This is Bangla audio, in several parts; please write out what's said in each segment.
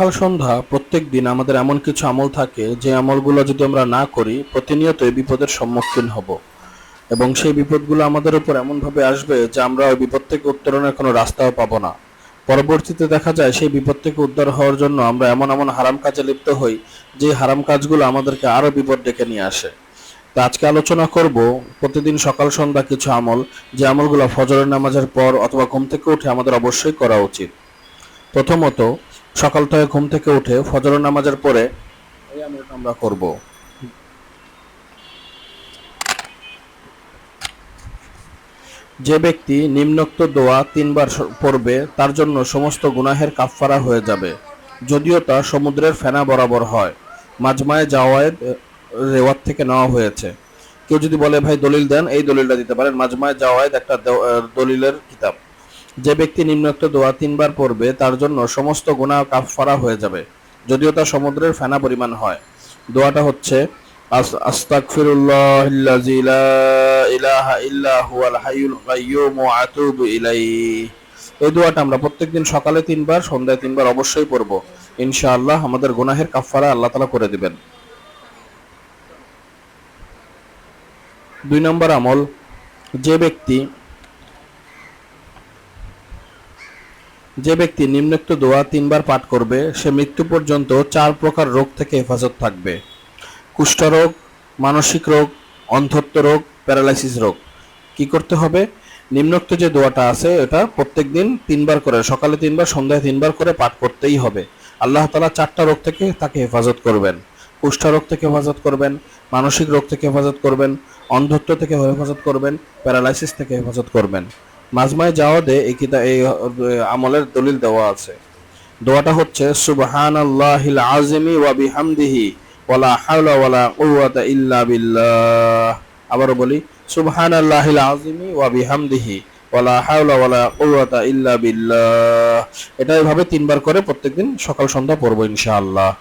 সকাল সন্ধ্যা প্রত্যেক দিন আমাদের এমন কিছু আমল থাকে যে আমলগুলো যদি আমরা না করি, প্রতিনিয়ত বিপদের সম্মুখীন হব। এবং সেই বিপদগুলো আমাদের উপর এমনভাবে আসবে যে আমরা ওই বিপদ থেকে উত্তরণের কোনো রাস্তাও পাবো না। পরবর্তীতে দেখা যায় সেই বিপদ থেকে উদ্ধার হওয়ার জন্য আমরা এমন এমন হারাম কাজে লিপ্ত হই, যে হারাম কাজগুলো আমাদেরকে আরও বিপদ ডেকে নিয়ে আসে। তো আজকে আলোচনা করব প্রতিদিন সকাল সন্ধ্যা কিছু আমল, যে আমলগুলো ফজরের নামাজের পর অথবা ঘুম থেকে উঠে আমাদের অবশ্যই করা উচিত। প্রথমত সকাল থেকে ঘুম থেকে উঠে ফজর নামাজের পরে এই আমলটা আমরা করব। যে ব্যক্তি নিম্নোক্ত দোয়া তিনবার পড়বে, তার জন্য সমস্ত গুনাহের কাফফারা হয়ে যাবে। যদিও তা সমুদ্রের ফেনা বরাবর হয়। মাজমায় জাওয়ায়েদ রেওয়াত থেকে নেওয়া হয়েছে। কেউ যদি বলে, ভাই, দলিল দেন, এই দলিলটা দিতে পারেন। মাজমায় জাওয়ায়েদ একটা দলিলের কিতাব। যে ব্যক্তি নিম্নোক্ত দোয়া তিনবার পড়বে, তার জন্য সমস্ত গুনাহ কাফফারা হয়ে যাবে, যদিও তা সমুদ্রের ফেনা পরিমাণ হয়। দোয়াটা হচ্ছে, আস- আস্তাগফিরুল্লাহিল্লাযী লা ইলাহা ইল্লা হুয়াল হাইয়ুল কাইয়্যুম ওয়া আতুবু ইলাইহি। এই দোয়াটা আমরা প্রত্যেকদিন সকালে তিনবার, সন্ধ্যায় তিনবার অবশ্যই পড়ব। ইনশাআল্লাহ আমাদের গুনাহের কাফফারা আল্লাহ তাআলা করে দিবেন। দুই নম্বর আমল, যে ব্যক্তি যে ব্যক্তি নিম্নোক্ত দোয়া তিনবার পাঠ করবে, সে মৃত্যু পর্যন্ত চার প্রকার রোগ থেকে হেফাজত থাকবে। কুষ্ঠরোগ মানসিক রোগ, অন্ধত্ব রোগ, প্যারালাইসিস রোগ। কি করতে হবে? নিম্নোক্ত যে দোয়াটা আছে, এটা প্রত্যেকদিন তিনবার করে, সকালে তিনবার, সন্ধ্যায় তিনবার করে পাঠ করতেই হবে। আল্লাহ তাআলা চারটা রোগ থেকে তাকে হেফাজত করবেন। কুষ্ঠরোগ থেকে হেফাজত করবেন, মানসিক রোগ থেকে হেফাজত করবেন, অন্ধত্ব থেকে হেফাজত করবেন, প্যারালাইসিস থেকে হেফাজত করবেন। মাজমায় যাওয়াদে এই কিতা, এই আমলের দলিল দেওয়া আছে। দোয়াটা হচ্ছে, সুবহানাল্লাহিল আযিমি ওয়া বিহামদিহি, ওয়ালা হাওলা ওয়ালা কুওয়াতা ইল্লা বিল্লাহ। আবারও বলি, সুবহানাল্লাহিল আযিমি ওয়া বিহামদিহি, ওয়ালা হাওলা ওয়ালা কুওয়াতা ইল্লা বিল্লাহ। এটা এভাবে তিনবার করে প্রত্যেকদিন সকাল, সন্ধ্যা পড়ব ইনশাআল্লাহ।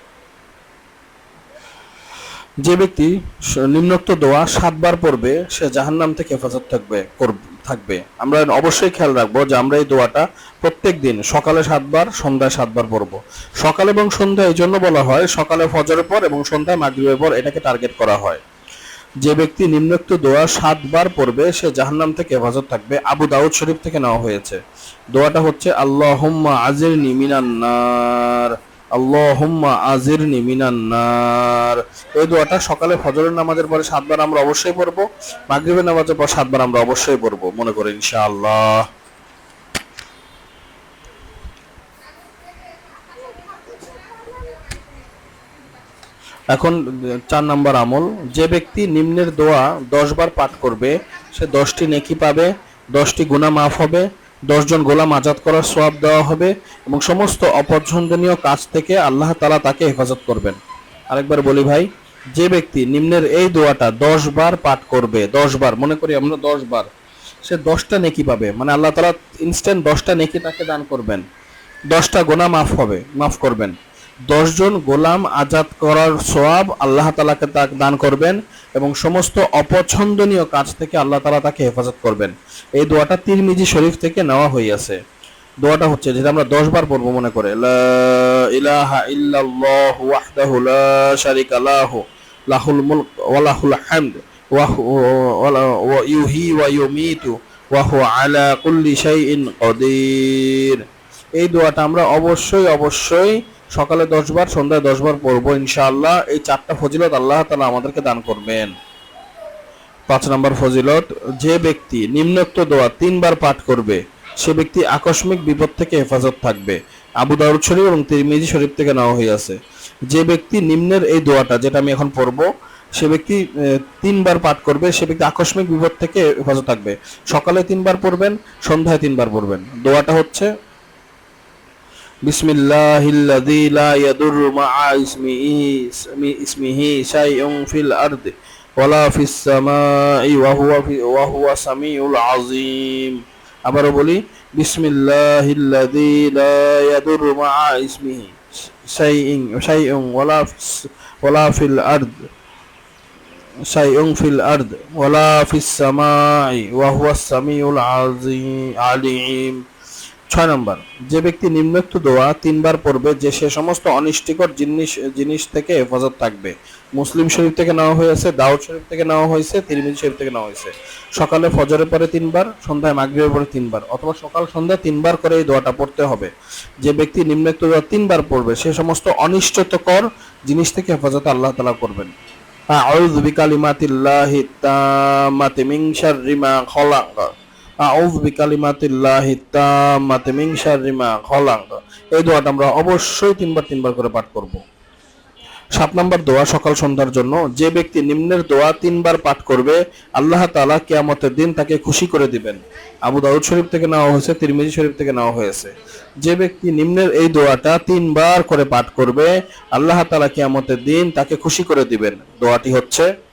যে ব্যক্তি নিম্নোক্ত দোয়া সাতবার পড়বে, সে জাহান্নাম থেকে হেফাজত থাকবে, করব- থাকবে। আমরা অবশ্যই খেয়াল রাখব যে আমরা এই দোয়াটা প্রত্যেক দিন, সকালে সাতবার, সন্ধ্যায় সাতবার পড়ব। সকাল এবং সন্ধ্যা এই জন্য বলা হয়, সকালে ফজরের পর এবং সন্ধ্যায় মাগরিবের পর এটাকে টার্গেট করা হয়। যে ব্যক্তি নিম্নোক্ত দোয়া সাতবার পড়বে, সে জাহান্নাম থেকে হেফাজত থাকবে। আবু দাউদ শরীফ থেকে নেওয়া হয়েছে। দোয়াটা হচ্ছে, আল্লাহুম্মা আজিরনি মিনান নার। নামাজের পরে সাতবার আমরা অবশ্যই পড়ব, মাগরিবের নামাজের পর আমরা অবশ্যই এখন চার নম্বর আমল, যে ব্যক্তি নিম্নের দোয়া দশ বার পাঠ করবে, সে দশটি নেকি পাবে, দশটি গুনাহ মাফ হবে দশজন গোলাম আজাদ করার সোয়াব দেওয়া হবে এবং সমস্ত অপছন্দনীয় কাজ থেকে আল্লাহ তালা তাকে হেফাজত করবেন। আরেকবার বলি ভাই, যে ব্যক্তি নিম্নের এই দোয়াটা দশ বার পাঠ করবে, দশ বার, মনে করি আমরা দশ বার, সে দশটা নেকি পাবে। মানে আল্লাহ তালা ইনস্ট্যান্ট দশটা নেকি তাকে দান করবেন। দশটা গোনা মাফ হবে, মাফ করবেন। দশজন গোলাম আজাদ করার সোয়াব আল্লাহ তালাকে তাকে দান করবেন এবং সমস্ত অপছন্দনীয় কাজ থেকে আল্লাহ তালা তাকে হেফাজত করবেন। এই দোয়াটা তিরমিজি শরীফ থেকে নেওয়া হইয়াছে। দোয়াটা হচ্ছে যেটা আমরা দশ বার পড়ব মনে করে। ওয়া ওয়া আলা কুল্লি শাইইন কাদির। এই দোয়াটা আমরা অবশ্যই অবশ্যই সকালে দশ বার সন্ধ্যায় দশ বার পড়ব ইনশাআল্লাহ। এই চারটা ফজিলত আল্লাহ তালা আমাদেরকে দান করবেন। পাঁচ নম্বর ফজিলত, যে ব্যক্তি নিম্নোক্ত দোয়া তিনবার পাঠ করবে, সে ব্যক্তি আকস্মিক বিপদ থেকে হেফাজত থাকবে। আবু দাউদ শরীফ এবং তিরমিজি শরীফ থেকে নেওয়া হইয়াছে যে ব্যক্তি নিম্নের এই দোয়াটা যেটা আমি এখন পড়ব, সে ব্যক্তি তিনবার পাঠ করবে, সে ব্যক্তি আকস্মিক বিপদ থেকে হেফাজত থাকবে। সকালে তিনবার পড়বেন, সন্ধ্যায় তিনবার পড়বেন। দোয়াটা হচ্ছে بسم الله الذي لا يضر مع اسمه اسمه شيء في الأرض ولا في السماء وهو في وهو سميع العظيم আবারও বলি بسم الله الذي لا يضر مع اسمه شيء شيء ولا في الس- ولا في الأرض شيء في الأرض ولا في السماء وهو السميع العظيم عليم ছয় নম্বর, যে ব্যক্তি নিম্নোক্ত দোয়া তিনবার পড়বে, যে সে সমস্ত অনিষ্টিকর জিনিস জিনিস থেকে হেফাজত থাকবে। মুসলিম শরীফ থেকে নেওয়া হয়েছে, দাউদ শরীফ থেকে নেওয়া হয়েছে, তিরমিজি শরীফ থেকে নেওয়া হয়েছে। সকালে ফজরের পরে তিনবার, সন্ধ্যায় মাগরিবের পরে তিনবার, অথবা সকাল সন্ধ্যা তিনবার করে এই দোয়াটা পড়তে হবে। যে ব্যক্তি নিম্নোক্ত দোয়া তিনবার পড়বে, সে সমস্ত অনিষ্টকর জিনিস থেকে হেফাজত আল্লাহ তালা করবেন। আউযু বিকালিমাতিল্লাহি তাম্মাতি মিন শাররি মা খলাক। আউযু বিকালিমাতিল্লাহি তাম্মাতি মিন শাররি মা খলাক এই দোয়াটা আমরা অবশ্যই তিনবার তিনবার করে পাঠ করব। সাত নম্বর দোয়া, সকাল সন্ধ্যার জন্য। যে ব্যক্তি নিম্নের দোয়া তিনবার পাঠ করবে, আল্লাহ তাআলা কিয়ামতের দিন তাকে খুশি করে দিবেন। আবু দাউদ শরীফ থেকে নেওয়া হয়েছে, তিরমিজি শরীফ থেকে নেওয়া হয়েছে। যে ব্যক্তি নিম্নের এই দোয়াটা তিনবার করে পাঠ করবে, আল্লাহ তাআলা কিয়ামতের দিন তাকে খুশি করে দিবেন। দোয়াটি হচ্ছে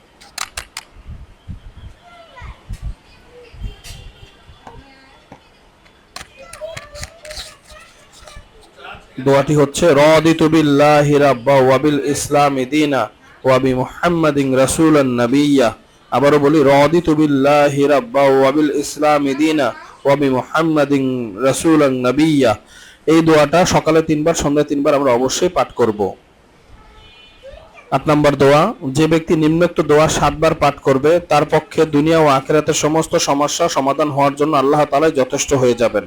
দোয়াটি হচ্ছে আবারও বলি রদি বিল্লাহি রাব্বা ওয়া বিল ইসলামি দীনা ওয়া বি মুহাম্মাদিন এই দোয়াটা সকালে তিনবার, সন্ধ্যায় তিনবার আমরা অবশ্যই পাঠ করব। আট নম্বর দোয়া, যে ব্যক্তি নিম্নোক্ত দোয়া সাতবার পাঠ করবে, তার পক্ষে দুনিয়া ও আখেরাতের সমস্ত সমস্যা সমাধান হওয়ার জন্য আল্লাহ তালাই যথেষ্ট হয়ে যাবেন।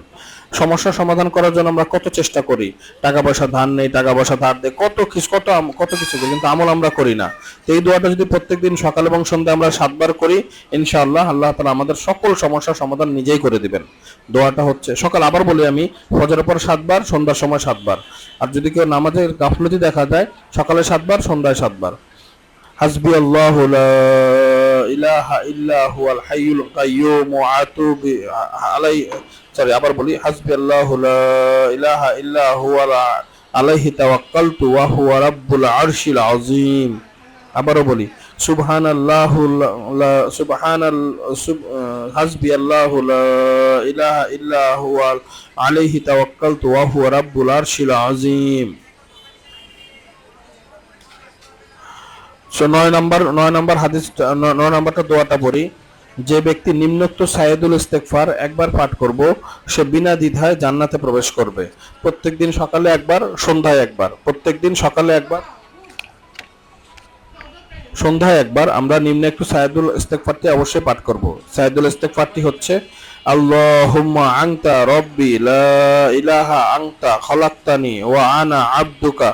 সমস্যা সমাধান করার জন্য আমরা কত চেষ্টা করি? টাকা পয়সা ধার নেই, টাকা পয়সা ধার দেয় কত কিছু, কত কত কিছু কিন্তু আমল আমরা করি না। তো এই দোয়াটা যদি প্রত্যেকদিন সকাল এবং সন্ধ্যায় আমরা সাতবার করি, ইনশাআল্লাহ আল্লাহ তালা আমাদের সকল সমস্যার সমাধান নিজেই করে দিবেন। দোয়াটা হচ্ছে, সকাল আবার বলি আমি, ফজরের পর সাতবার, সন্ধ্যার সময় সাতবার। আর যদি কেউ নামাজের গাফলতি দেখা যায়, সকালে সাতবার, সন্ধ্যায় সাতবার। হাসবি আল্লাহ লা ইলাহা ইল্লা হুয়াল হাইয়ুল কাইয়্যুম ওয়া আতুবু আলাই সরি আবার বলি হাসবি আল্লাহ লা ইলাহা ইল্লা হুয়াল আলাইহি তাওয়াক্কালতু ওয়া হুয়া রাব্বুল আরশিল আযীম আবারও বলি সুবহানাল্লাহ সুবহানাল হাসবি আল্লাহ লা ইলাহা ইল্লা হুয়াল আলাইহি তাওয়াক্কালতু ওয়া হুয়া রাব্বুল আরশিল আযীম সো নয় নম্বর নয় নম্বর হাদিস, নয় নম্বরটা দোয়াটা পড়ি। যে ব্যক্তি নিম্নোক্ত সাইদুল ইস্তেকফার একবার পাঠ করব, সে বিনা দ্বিধায় জান্নাতে প্রবেশ করবে। প্রত্যেকদিন সকালে একবার, সন্ধ্যায় একবার। প্রত্যেকদিন সকালে একবার, সন্ধ্যায় একবার আমরা নিম্নে একটু সাইদুল ইস্তেকফারটি অবশ্যই পাঠ করব। সাইদুল ইস্তেকফারটি হচ্ছে, আল্লাহুম্মা আনতা রব্বি লা ইলাহা আনতা খালাকতানি ওয়া আনা আব্দুকা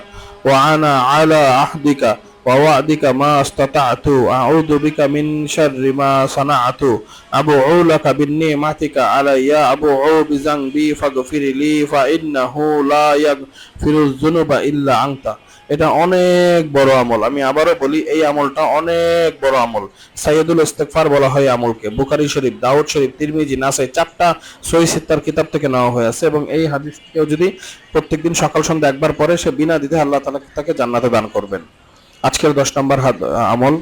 ওয়া আনা আলা আহদিকা ওয়া'দিকা মা ইসতাতা'তু আউযু বিকা মিন শাররি মা সানা'তু আবু'উ লাকা বিন্নি'মাতিকা আলাইয়া আবু'উ বিযানবি ফাগফিরলি ফা ইন্নাহু লা ইয়াগফিরুয যুনুবা ইল্লা আনতা এটা অনেক বড় আমল। আমি আবারও বলি, এই আমলটা অনেক বড় আমল। সাইয়দুল ইস্তেগফার বলা হয় আমলকে। বুখারী শরীফ, দাউদ শরীফ, তিরমিজি, নাসাই, চারটা সহি সিত্তার কিতাব থেকে নেওয়া হয়ে আছে এবং এই হাদিসকেও যদি প্রত্যেকদিন সকাল সন্ধ্যা একবার পরে সে বিনা দ্বিধা আল্লাহ তাআলা তাকে জান্নাতে দান করবেন। আজকের দশ নম্বর আমল।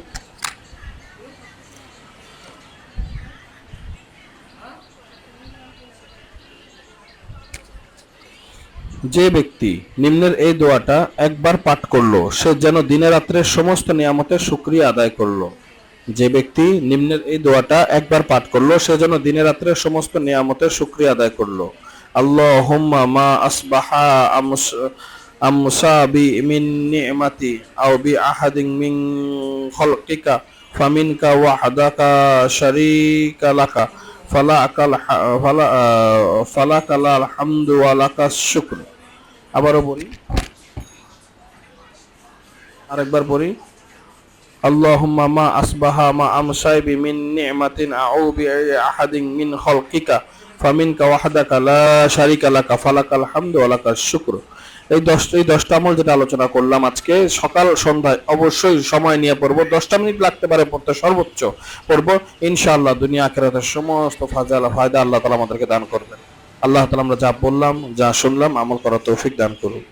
যে ব্যক্তি নিম্নের এই দোয়াটা একবার পাঠ করল, সে যেন দিনে রাত্রে সমস্ত নিয়ামতের শুক্রিয়া আদায় করল। যে ব্যক্তি নিম্নের এই দোয়াটা একবার পাঠ করল, সে যেন দিনে রাত্রে সমস্ত নিয়ামতের শুক্রিয়া আদায় করল। আল্লাহ মা আসবাহা আমস আমসা বি মিন নি'মাতি আও বি আহাদিন মিন খলকিকা ফামিনকা ওয়াহদাকা শারীকা লাকা ফালাকাল হা- ফালা ফালাকাল হামদু ওয়া লাকাস শুকর আবারও বলি আরেকবার পড়ি আল্লাহুম্মা মা আসবাহা মা আমসাই বি মিন নি'মাতিন আউ বি আহাদিন মিন খালকিকা ফামিনকা ওয়াহদাকা লা শারিকা লাকা ফালাকাল হামদু ওয়া লাকাস শুকর এই দশ, এই দশটা আমল যেটা আলোচনা করলাম আজকে, সকাল, সন্ধ্যায় অবশ্যই সময় নিয়ে পড়ব। দশটা মিনিট লাগতে পারে পড়তে, সর্বোচ্চ পড়ব। ইনশাআল্লাহ দুনিয়া আখেরাতের সমস্ত ফাজাল ফায়দা আল্লাহ তালা আমাদেরকে দান করবেন। আল্লাহ তালা আমরা যা বললাম, যা শুনলাম, আমল করার তৌফিক দান করুন।